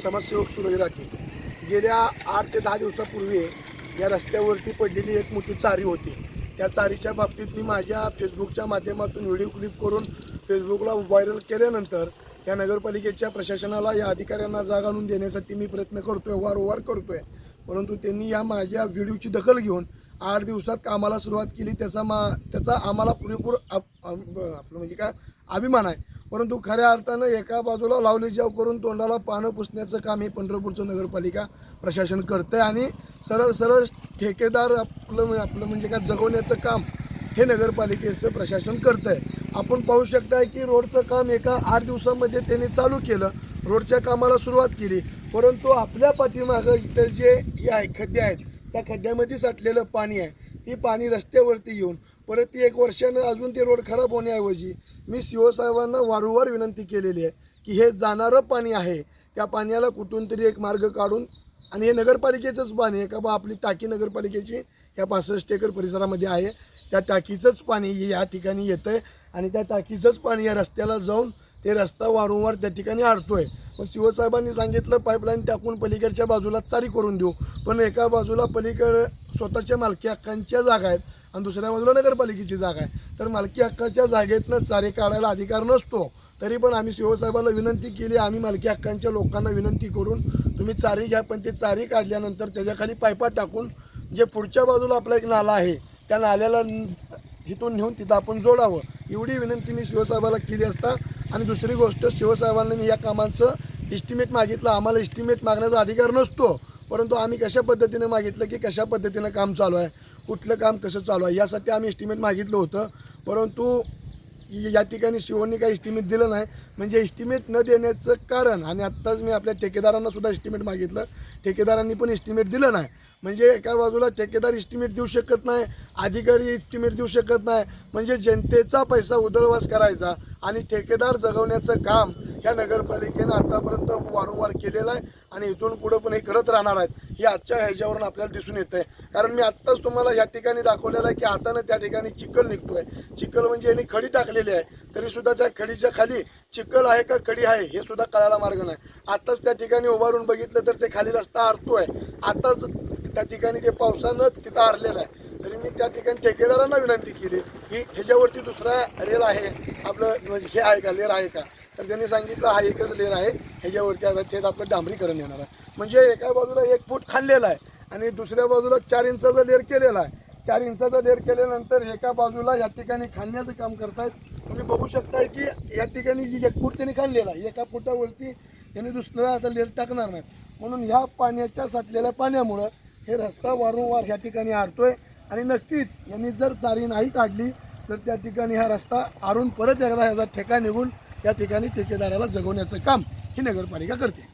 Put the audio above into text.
समाजसेवक सुरज राठी. गेल्या आठ ते दहा दिवसापूर्वी या रस्त्यावरती पडलेली एक मोठी चारी होती. त्या चारीच्या बाबतीत मी माझ्या फेसबुकच्या माध्यमातून व्हिडिओ क्लिप करून फेसबुकला व्हायरल केल्यानंतर या नगरपालिकेच्या प्रशासनाला या अधिकाऱ्यांना जाग आणून देण्यासाठी मी प्रयत्न करतोय वारंवार करतोय. परंतु त्यांनी या माझ्या व्हिडिओची दखल घेऊन आठ दिवसात कामाला सुरुवात केली. त्याचा मा त्याचा आम्हाला पुरेपूर आप- आपलं म्हणजे काय अभिमान आहे. परंतु खऱ्या अर्थानं एका बाजूला लावली जाव करून तोंडाला पानं पुसण्याचं काम हे पंढरपूरचं नगरपालिका प्रशासन करतं आहे आणि सरळ सरळ ठेकेदार आपलं म्हणजे आपलं म्हणजे काय जगवण्याचं काम हे नगरपालिकेचं प्रशासन करतंय. आपण पाहू शकताय की रोडचं काम एका आठ दिवसामध्ये त्यांनी चालू केलं. रोडच्या कामाला सुरुवात केली. परंतु आपल्या पाठीमागं इथं जे हे आहे खड्डे आहेत त्या खड्ड्यामध्ये साठलेलं पाणी आहे. ती पाणी रस्त्यावरती येऊन परत ती एक वर्षानं अजून ते रोड खराब होण्याऐवजी मी सी ओ साहेबांना वारंवार विनंती केलेली आहे की हे जाणारं पाणी आहे त्या पाण्याला कुठून तरी एक मार्ग काढून आणि हे नगरपालिकेचंच पाणी आहे का बा आपली टाकी नगरपालिकेची ह्या पासष्ट एकर परिसरामध्ये आहे. त्या टाकीचंच पाणी या ठिकाणी येतं आहे आणि त्या टाकीचंच पाणी या रस्त्याला जाऊन ते रस्ता वारंवार त्या ठिकाणी अडतोय पण शिवसाहेबांनी सांगितलं पाईपलाईन टाकून पलीकडच्या बाजूला चारी करून देऊ पण एका बाजूला पलीकडं स्वतःच्या मालकी हक्कांच्या जागा आहेत आणि दुसऱ्या बाजूला नगरपालिकेची जागा आहे. तर मालकी हक्काच्या जागेतनं चारे काढायला अधिकार नसतो तरी पण आम्ही शिवसाहेबाला विनंती केली आम्ही मालकी हक्कांच्या लोकांना विनंती करून तुम्ही चारी घ्या पण ते चारी काढल्यानंतर त्याच्याखाली पायपा टाकून जे पुढच्या बाजूला आपला एक नाला आहे त्या नाल्याला न- इथून नेऊन तिथं आपण जोडावं. एवढी विनंती मी शिवसाहेबाला केली असता. आणि दुसरी गोष्ट शिवसाहेबांनी मी या कामाचं इस्टिमेट मागितलं. आम्हाला इस्टिमेट मागण्याचा अधिकार नसतो. परंतु आम्ही कशा पद्धतीने मागितलं की कशा पद्धतीनं काम चालू आहे कुठलं काम कसं चालू आहे यासाठी आम्ही इस्टिमेट मागितलं होतं. परंतु या ठिकाणी शिवोनी काही इस्टिमेट दिलं नाही. म्हणजे इस्टिमेट न देण्याचं कारण आणि आत्ताच मी आपल्या ठेकेदारांना सुद्धा इस्टिमेट मागितलं. ठेकेदारांनी पण इस्टिमेट दिलं नाही. म्हणजे एका बाजूला ठेकेदार इस्टिमेट देऊ शकत नाही अधिकारी इस्टिमेट देऊ शकत नाही. म्हणजे जनतेचा पैसा उधळवास करायचा आणि ठेकेदार जगवण्याचं काम या नगरपालिकेनं आतापर्यंत वारंवार केलेला आहे आणि इथून पुढं पण हे करत राहणार आहेत. हे आजच्या ह्याच्यावरून आपल्याला दिसून येतं आहे कारण मी आत्ताच तुम्हाला या ठिकाणी दाखवलेलं आहे की हातानं त्या ठिकाणी चिखल निघतोय. चिखल म्हणजे यांनी खडी टाकलेली आहे. तरी सुद्धा त्या खडीच्या खाली चिखल आहे का खडी आहे हे सुद्धा कळायला मार्ग नाही. आत्ताच त्या ठिकाणी उभारून बघितलं तर ते खाली रस्ता आरतोय. आताच त्या ठिकाणी ते पावसानं तिथं आरलेलं आहे. तरी मी त्या ठिकाणी ठेकेदारांना विनंती केली की ह्याच्यावरती दुसरा रेल आहे. आपलं म्हणजे हे आहे का लेर आहे का? तर त्यांनी सांगितलं हा एकच लेर आहे. ह्याच्यावरती आता थेट आपलं डांबरीकरण येणार आहे. म्हणजे एका बाजूला एक फूट खाल्लेला आहे आणि दुसऱ्या बाजूला चार इंचाचा लेर केलेला आहे. चार इंचाचा लेर केल्यानंतर एका बाजूला या ठिकाणी खाण्याचं काम करतायत. तुम्ही बघू शकताय की या ठिकाणी जी एक फूट त्यांनी खाल्लेला आहे. एका फुटावरती त्यांनी दुसरा आता लेर टाकणार नाही. म्हणून ह्या पाण्याच्या साठलेल्या पाण्यामुळं हे रस्ता वारंवार ह्या ठिकाणी आडतोय आणि नक्कीच यांनी जर चारी नाही काढली तर त्या ठिकाणी हा रस्ता आरून परत एकदा ह्याचा ठेका निघून या ठिकाणी ठेकेदाराला जगवण्याचं काम ही नगरपालिका करते.